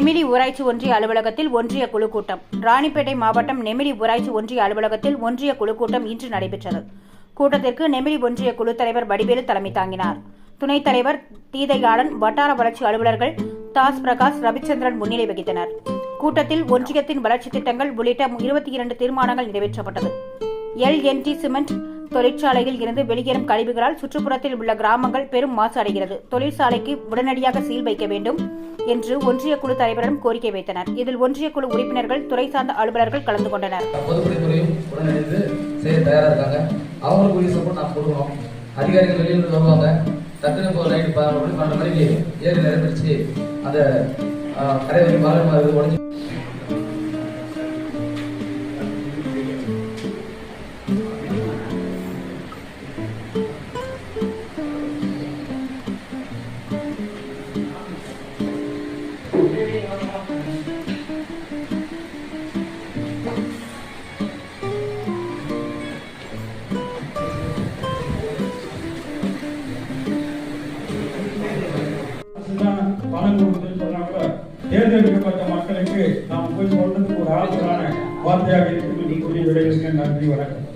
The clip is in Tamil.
நெமிலி ஊராட்சி ஒன்றிய அலுவலகத்தில் ஒன்றிய குழு கூட்டம். ராணிப்பேட்டை மாவட்டம் நெமிலி ஊராட்சி ஒன்றிய அலுவலகத்தில் ஒன்றிய குழு கூட்டம் இன்று நடைபெற்றது. கூட்டத்திற்கு நெமிலி ஒன்றிய குழு தலைவர் வடிவேலு தலைமை தாங்கினார். துணைத் தலைவர் தீதையாளன் வட்டார வளர்ச்சி அலுவலர்கள் தாஸ் பிரகாஷ் ரவிச்சந்திரன் முன்னிலை வகித்தனர். கூட்டத்தில் ஒன்றியத்தின் வளர்ச்சி திட்டங்கள் உள்ளிட்ட இருபத்தி இரண்டு தீர்மானங்கள் நிறைவேற்றப்பட்டது. எல்என்டி சிமெண்ட் தொழிற்சாலையில் இருந்து வெளியேறும் கழிவுகளால் சுற்றுப்புறத்தில் உள்ள கிராமங்கள் பெரும் மாசு அடைகிறது. தொழிற்சாலைக்கு உடனடியாக சீல் வைக்க வேண்டும் என்று ஒன்றிய குழு தலைவரிடம் கோரிக்கை வைத்தனர். இதில் ஒன்றிய குழு உறுப்பினர்கள் துறை சார்ந்த அலுவலர்கள் கலந்து கொண்டனர். அதிகாரிகள் வருவாங்க. டக்குனு இப்போ நிரம்பிடுச்சு அந்த கரை வரைக்கும் உடஞ்சி பணம் கொடுக்குதுன்னு சொன்னா கூட தேர்ந்தெடுக்கப்பட்ட மக்களுக்கு நாம் போய் சொல்றதுக்கு ஒரு ஆறுதலான வார்த்தையாக இருக்கும் என்று கூறி விடைபெறுகிறேன். நன்றி வணக்கம்.